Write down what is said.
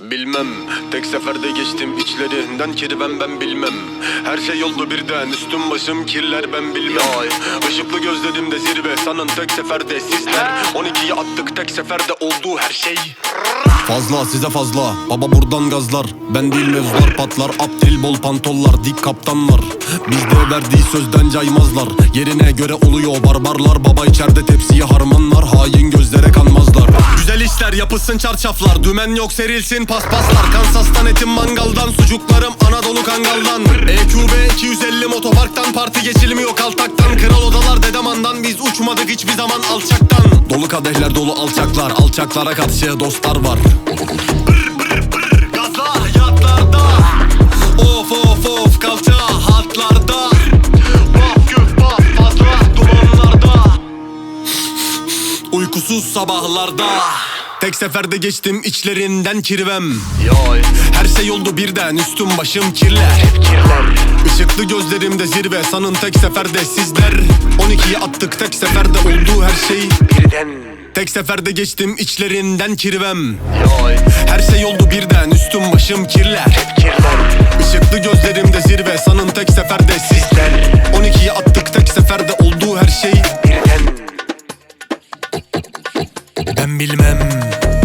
Bilmem tek seferde geçtim içlerinden kirven ben bilmem. Her şey oldu birden üstüm başım kirler ben bilmem. Işıklı gözlerimde zirve sanın tek seferde sizler. 12'yi attık tek seferde oldu her şey. Fazla size fazla. Baba buradan gazlar. Ben değil mevzular patlar. Aptil bol pantollar Dik kaptanlar. Bizde verdiği sözden caymazlar. Yerine göre oluyor barbarlar. Baba içeride tepsiyi harmanlar. Hain gözlere kanmazlar Güzel işler yapılsın çarşaflar Dümen yok serilsin paspaslar. Kansas'tan etim mangaldan Sucuklarım Anadolu kangaldan. EQB 250 motoparktan Parti geçilmiyor kaltaktan Kral odalar dedemandan Biz uçmadık hiçbir zaman alçaktan. Dolu kadehler dolu alçaklar Alçaklara karşı dostlar var. Gazla yatlarda Of of of kalça hatlarda. Uykusuz sabahlarda Tek seferde geçtim içlerinden kirvem. Yoy. Her şey oldu birden üstüm başım kirler kirler. Işıklı gözlerimde zirve sanın tek seferde sizler. 12'yi attık tek seferde oldu her şey. Birden. Tek seferde geçtim içlerinden kirvem. Yoy. Her şey oldu birden üstüm başım kirler kirler. Işıklı gözlerimde zirve sanın tek seferde sizler bilmem.